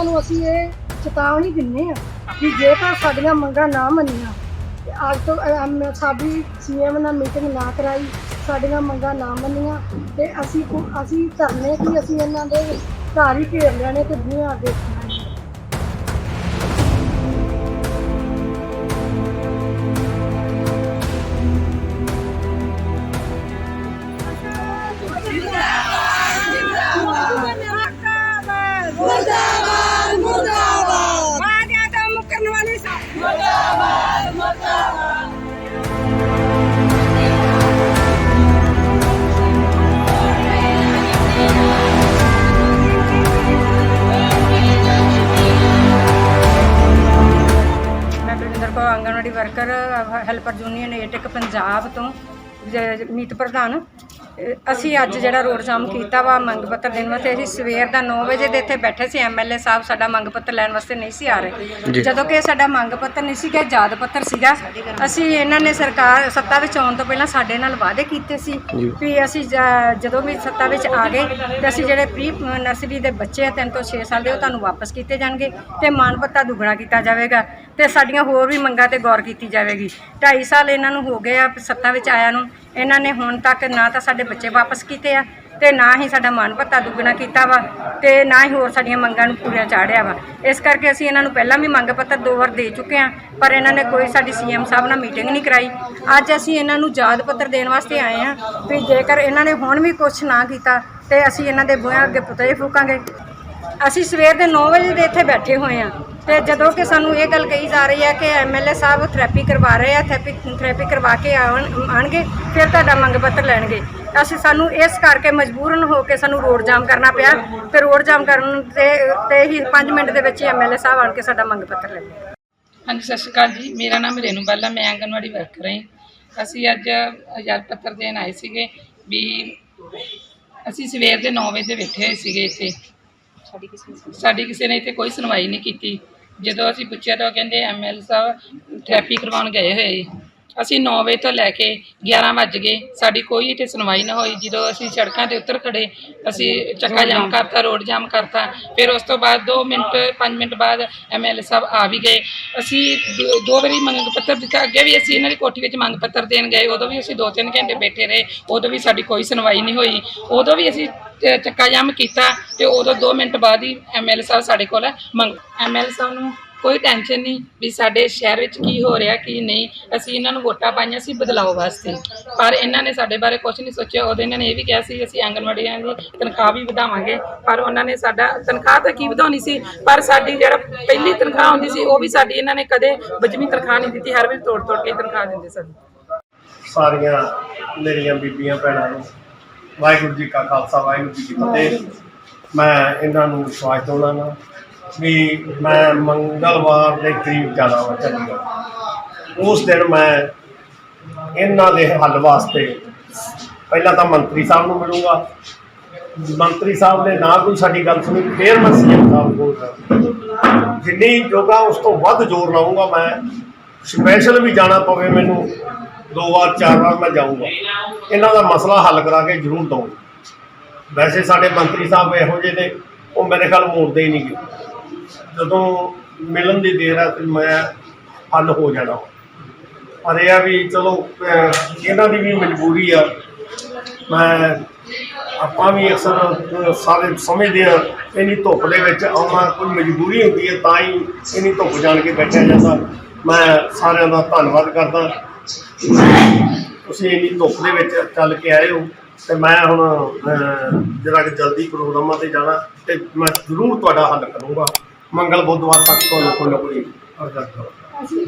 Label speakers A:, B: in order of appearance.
A: ਉਹਨਾਂ ਨੂੰ ਅਸੀਂ ਇਹ ਚੇਤਾਵਨੀ ਦਿੰਨੇ ਆ ਕਿ ਜੇਕਰ ਸਾਡੀਆਂ ਮੰਗਾਂ ਨਾ ਮੰਨੀਆਂ ਤੇ ਅੱਜ ਤੋਂ ਅ, ਅਮ, ਸਾਡੀ ਸੀਐਮ ਨਾਲ ਮੀਟਿੰਗ ਨਾ ਕਰਾਈ ਸਾਡੀਆਂ ਮੰਗਾਂ ਨਾ ਮੰਨੀਆਂ ਤੇ ਅਸੀਂ ਕੋ- ਅਸੀਂ ਧਰਨੇ ਕਿ ਅਸੀਂ ਇਹਨਾਂ ਦੇ ਘਰ ਹੀ ਘੇਰ ਲੈਣੇ ਤੇ ਬੂਹੇ ਅੱਗੇ
B: ਮੈਂ Barinder Kaur anganwadi worker helper union AITUC Punjab ਤੋਂ। ਮੀਤ ਪ੍ਰਧਾਨ ਅਸੀਂ ਅੱਜ ਜਿਹੜਾ ਰੋਡ ਜਾਮ ਕੀਤਾ ਵਾ ਮੰਗ ਪੱਤਰ ਦੇਣ ਵਾਸਤੇ ਅਸੀਂ ਸਵੇਰ ਦਾ 9 ਵਜੇ ਦੇ ਇੱਥੇ ਬੈਠੇ ਸੀ ਐਮਐਲਏ ਸਾਹਿਬ ਸਾਡਾ ਮੰਗ ਪੱਤਰ ਲੈਣ ਵਾਸਤੇ ਨਹੀਂ ਸੀ ਆ ਰਹੇ। ਜਦੋਂ ਕਿ ਸਾਡਾ ਮੰਗ ਪੱਤਰ ਨਹੀਂ ਸੀਗਾ ਯਾਦ ਪੱਤਰ ਸੀਗਾ ਅਸੀਂ ਇਹਨਾਂ ਨੇ ਸਰਕਾਰ ਸੱਤਾ ਵਿੱਚ ਆਉਣ ਤੋਂ ਪਹਿਲਾਂ ਸਾਡੇ ਨਾਲ ਵਾਅਦੇ ਕੀਤੇ ਸੀ ਵੀ ਅਸੀਂ ਜਦੋਂ ਵੀ ਸੱਤਾ ਵਿੱਚ ਆ ਗਏ ਤੇ ਅਸੀਂ ਜਿਹੜੇ ਪ੍ਰੀ ਨਰਸਰੀ ਦੇ ਬੱਚੇ ਆ 3 ਤੋਂ 6 ਸਾਲ ਦੇ ਉਹ ਤੁਹਾਨੂੰ ਵਾਪਸ ਕੀਤੇ ਜਾਣਗੇ ਤੇ ਮਾਨ ਭੱਤਾ ਦੁੱਗਣਾ ਕੀਤਾ ਜਾਵੇਗਾ ਤੇ ਸਾਡੀਆਂ ਹੋਰ ਵੀ ਮੰਗਾਂ ਤੇ ਗੌਰ ਕੀਤੀ ਜਾਵੇਗੀ। 2.5 ਸਾਲ ਇਹਨਾਂ ਨੂੰ ਹੋ ਗਏ ਆ ਸੱਤਾ ਵਿੱਚ ਆਇਆ ਨੂੰ ਇਹਨਾਂ ਨੇ ਹੁਣ ਤੱਕ ਨਾ ਤਾਂ ਸਾਡੇ ਬੱਚੇ ਵਾਪਸ ਕੀਤੇ ਆ ਤੇ ਨਾ ਹੀ ਸਾਡਾ ਮਾਨ ਭੱਤਾ ਦੁੱਗਣਾ ਕੀਤਾ ਵਾ ਤੇ ਨਾ ਹੀ ਹੋਰ ਸਾਡੀਆਂ ਮੰਗਾਂ ਨੂੰ ਪੂਰੀਆਂ ਚਾੜਿਆ ਵਾ। ਇਸ ਕਰਕੇ ਅਸੀਂ ਇਹਨਾਂ ਨੂੰ ਪਹਿਲਾਂ ਵੀ ਮੰਗ ਪੱਤਰ ਦੋ ਵਾਰ ਦੇ ਚੁੱਕੇ ਆ ਪਰ ਇਹਨਾਂ ਨੇ ਕੋਈ ਸਾਡੀ ਸੀਐਮ ਸਾਹਿਬ ਨਾਲ ਮੀਟਿੰਗ ਨਹੀਂ ਕਰਾਈ। ਅੱਜ ਅਸੀਂ ਇਹਨਾਂ ਨੂੰ ਯਾਦ ਪੱਤਰ ਦੇਣ ਵਾਸਤੇ ਆਏ ਆ ਵੀ ਜੇਕਰ ਇਹਨਾਂ ਨੇ ਹੁਣ ਵੀ ਕੁਝ ਨਾ ਕੀਤਾ ਤੇ ਅਸੀਂ ਇਹਨਾਂ ਦੇ ਬੂਹਿਆਂ ਅੱਗੇ ਪੁਤਲੇ ਫੂਕਾਂਗੇ। ਅਸੀਂ ਸਵੇਰ ਦੇ 9 ਵਜੇ ਦੇ ਇੱਥੇ ਬੈਠੇ ਹੋਏ ਆ ਤੇ ਜਦੋਂ ਕਿ ਸਾਨੂੰ ਇਹ ਗੱਲ ਕਹੀ ਜਾ ਰਹੀ ਹੈ ਕਿ ਐਮਐਲਏ ਸਾਹਿਬ ਥੈਰੇਪੀ ਕਰਵਾ ਰਹੇ ਆ ਥੈਰੇਪੀ ਥੈਰੇਪੀ ਕਰਵਾ ਕੇ ਆਉਣ ਆਣਗੇ ਫਿਰ ਤੁਹਾਡਾ ਮੰਗ ਪੱਤਰ ਲੈਣਗੇ। ਅਸੀਂ ਸਾਨੂੰ ਇਸ ਕਰਕੇ ਮਜਬੂਰਨ ਹੋ ਕੇ ਸਾਨੂੰ ਰੋਡ ਜਾਮ ਕਰਨਾ ਪਿਆ। ਤੇ ਰੋਡ ਜਾਮ ਕਰਨ ਤੇ ਤੇ ਹੀ 5 ਮਿੰਟ ਦੇ ਵਿੱਚ ਹੀ ਐਮਐਲਏ ਸਾਹਿਬ ਆਣ ਕੇ ਸਾਡਾ ਮੰਗ ਪੱਤਰ ਲੈ ਗਏ
C: ਹਾਂਜੀ, ਸਤਿ ਸ਼੍ਰੀ ਅਕਾਲ ਜੀ। ਮੇਰਾ ਨਾਮ ਰੇਨੂ ਬਾਲਾ, ਮੈਂ ਆਂਗਨਵਾੜੀ ਵਰਕਰ ਹਾਂ ਅਸੀਂ ਅੱਜ ਆਜ਼ਾਦ ਪੱਤਰ ਦੇਣ ਆਏ ਸੀਗੇ ਵੀ ਅਸੀਂ ਸਵੇਰ ਦੇ 9 ਵਜੇ ਬੈਠੇ ਹੋਏ ਸੀਗੇ ਇੱਥੇ। ਸਾਡੀ ਕਿਸੇ ਨੇ ਇੱਥੇ ਕੋਈ ਸੁਣਵਾਈ ਨਹੀਂ ਕੀਤੀ। ਜਦੋਂ ਅਸੀਂ ਪੁੱਛਿਆ ਤਾਂ ਉਹ ਕਹਿੰਦੇ ਐਮਐਲ ਸਾਹਿਬ ਥੈਰੇਪੀ ਕਰਵਾਉਣ ਗਏ ਹੋਏ। ਅਸੀਂ 9 ਵਜੇ ਤੋਂ ਲੈ ਕੇ 11 ਵੱਜ ਗਏ। ਸਾਡੀ ਕੋਈ ਇੱਥੇ ਸੁਣਵਾਈ ਨਾ ਹੋਈ। ਜਦੋਂ ਅਸੀਂ ਸੜਕਾਂ ਤੇ ਉੱਤਰ ਖੜੇ ਅਸੀਂ ਚੱਕਾ ਜਾਮ ਕਰਤਾ, ਰੋਡ ਜਾਮ ਕਰਤਾ। ਫਿਰ ਉਸ ਤੋਂ ਬਾਅਦ 2 ਮਿੰਟ 5 ਮਿੰਟ ਬਾਅਦ ਐਮਐਲਏ ਸਾਹਿਬ ਆ ਵੀ ਗਏ। ਅਸੀਂ ਦੋ- ਦੋ ਵਾਰੀ ਮੰਗ ਪੱਤਰ ਦਿੱਤਾ। ਅੱਗੇ ਵੀ ਅਸੀਂ ਇਹਨਾਂ ਦੀ ਕੋਠੀ ਵਿੱਚ ਮੰਗ ਪੱਤਰ ਦੇਣ ਗਏ। ਉਦੋਂ ਵੀ ਅਸੀਂ 2-3 ਘੰਟੇ ਬੈਠੇ ਰਹੇ। ਉਦੋਂ ਵੀ ਸਾਡੀ ਕੋਈ ਸੁਣਵਾਈ ਨਹੀਂ ਹੋਈ। ਉਦੋਂ ਵੀ ਅਸੀਂ ਚ- ਚੱਕਾ ਜਾਮ ਕੀਤਾ ਤੇ ਉਦੋਂ 2 ਮਿੰਟ ਬਾਅਦ ਹੀ ਐਮਐਲਏ ਸਾਹਿਬ ਸਾਡੇ ਕੋਲ ਮੰਗ ਐਮਐਲਏ ਸਾਹਿਬ ਨੂੰ ਕੋਈ ਟੈਨਸ਼ਨ ਨਹੀਂ ਵੀ ਸਾਡੇ ਸ਼ਹਿਰ ਵਿੱਚ ਕੀ ਹੋ ਰਿਹਾ, ਕੀ ਨਹੀਂ। ਅਸੀਂ ਇਹਨਾਂ ਨੂੰ ਵੋਟਾਂ ਪਾਈਆਂ ਸੀ ਬਦਲਾਅ ਵਾਸਤੇ। ਪਰ ਇਹਨਾਂ ਨੇ ਸਾਡੇ ਬਾਰੇ ਕੁਝ ਨਹੀਂ ਸੋਚਿਆ। ਉਦੋਂ ਇਹਨਾਂ ਨੇ ਇਹ ਵੀ ਕਿਹਾ ਸੀ, ਅਸੀਂ ਆਂਗਨਵਾੜੀਆਂ ਦੀ ਤਨਖਾਹ ਵੀ ਵਧਾਵਾਂਗੇ। ਪਰ ਉਹਨਾਂ ਨੇ ਸਾਡਾ ਤਨਖਾਹ ਤਾਂ ਕੀ ਵਧਾਉਣੀ ਸੀ? ਪਰ ਸਾਡੀ ਜਿਹੜਾ ਪਹਿਲੀ ਤਨਖਾਹ ਹੁੰਦੀ ਸੀ, ਉਹ ਵੀ ਸਾਡੀ ਇਹਨਾਂ ਨੇ ਕਦੇ ਵਜਵੀਂ ਤਨਖਾਹ ਨਹੀਂ ਦਿੱਤੀ। ਹਰ ਵਾਰ ਤੋੜ ਤੋੜ ਕੇ ਤਨਖਾਹ ਦਿੰਦੇ ਸਨ।
D: ਸਾਰੀਆਂ ਮੇਰੀਆਂ ਬੀਬੀਆਂ, ਭੈਣਾਂ ਨੂੰ ਵਾਹਿਗੁਰੂ ਜੀ ਕਾ ਖਾਲਸਾ, ਵਾਹਿਗੁਰੂ ਜੀ ਕੀ ਫਤਿਹ। ਮੈਂ ਇਹਨਾਂ ਨੂੰ ਵਿਸ਼ਵਾਸ ਦਿਵਾਉਣਾ ਵੀ ਮੈਂ ਮੰਗਲਵਾਰ ਦੇ ਕਰੀਬ ਜਾਣਾ ਵਾ ਚੰਡੀਗੜ੍ਹ। ਉਸ ਦਿਨ ਮੈਂ ਇਹਨਾਂ ਦੇ ਹੱਲ ਵਾਸਤੇ ਪਹਿਲਾਂ ਤਾਂ ਮੰਤਰੀ ਸਾਹਿਬ ਨੂੰ ਮਿਲੂੰਗਾ। ਮੰਤਰੀ ਸਾਹਿਬ ਨੇ ਨਾ ਕੋਈ ਸਾਡੀ ਗੱਲ ਸੁਣੀ ਫੇਰ ਮੈਂ ਸੀਐਮ ਸਾਹਿਬ ਕੋਲ ਜਿੰਨੀ ਜੋਗਾ ਉਸ ਤੋਂ ਵੱਧ ਜ਼ੋਰ ਲਾਉਂਗਾ ਮੈਂ। ਸਪੈਸ਼ਲ ਵੀ ਜਾਣਾ ਪਵੇ ਮੈਨੂੰ। ਦੋ ਵਾਰ, ਚਾਰ ਵਾਰ ਮੈਂ ਜਾਊਂਗਾ। ਇਹਨਾਂ ਦਾ ਮਸਲਾ ਹੱਲ ਕਰਾ ਕੇ ਜ਼ਰੂਰ ਦਊਂਗਾ। ਵੈਸੇ ਸਾਡੇ ਮੰਤਰੀ ਸਾਹਿਬ ਇਹੋ ਜਿਹੇ ਨੇ, ਉਹ ਮੇਰੇ ਖਿਆਲ ਮੋੜਦੇ ਹੀ ਨਹੀਂ ਗਏ ਜਦੋਂ ਮਿਲਣ ਦੀ ਦੇਰ ਹੈ ਤੇ ਮੈਂ ਹੱਲ ਹੋ ਜਾਣਾ। ਪਰ ਇਹ ਆ ਵੀ ਚਲੋ ਇਹਨਾਂ ਦੀ ਵੀ ਮਜਬੂਰੀ ਆ। ਮੈਂ, ਆਪਾਂ ਵੀ ਅਕਸਰ ਸਾਰੇ ਸਮਝਦੇ ਆ, ਇੰਨੀ ਧੁੱਪ ਦੇ ਵਿੱਚ ਆਉਣਾ ਕੋਈ ਮਜਬੂਰੀ ਹੁੰਦੀ ਹੈ ਤਾਂ ਹੀ ਇੰਨੀ ਧੁੱਪ ਜਾਣ ਕੇ ਬੈਠਿਆ ਜਾਂਦਾ। ਮੈਂ ਸਾਰਿਆਂ ਦਾ ਧੰਨਵਾਦ ਕਰਦਾ। ਤੁਸੀਂ ਇੰਨੀ ਧੁੱਪ ਦੇ ਵਿੱਚ ਚੱਲ ਕੇ ਆਏ ਹੋ ਤੇ ਮੈਂ ਹੁਣ ਜਿਹੜਾ ਕਿ ਜਲਦੀ ਪ੍ਰੋਗਰਾਮਾਂ ਤੇ ਜਾਣਾ ਤੇ ਮੈਂ ਜ਼ਰੂਰ ਤੁਹਾਡਾ ਹੱਲ ਕਰੂੰਗਾ। ਮੰਗਲ ਬੁੱਧਵਾਰ ਤੱਕ ਤੁਹਾਨੂੰ ਕੋਈ ਨਾ ਕੋਈ ਅਰਜ਼ਾ ਕਰਾਂਗਾ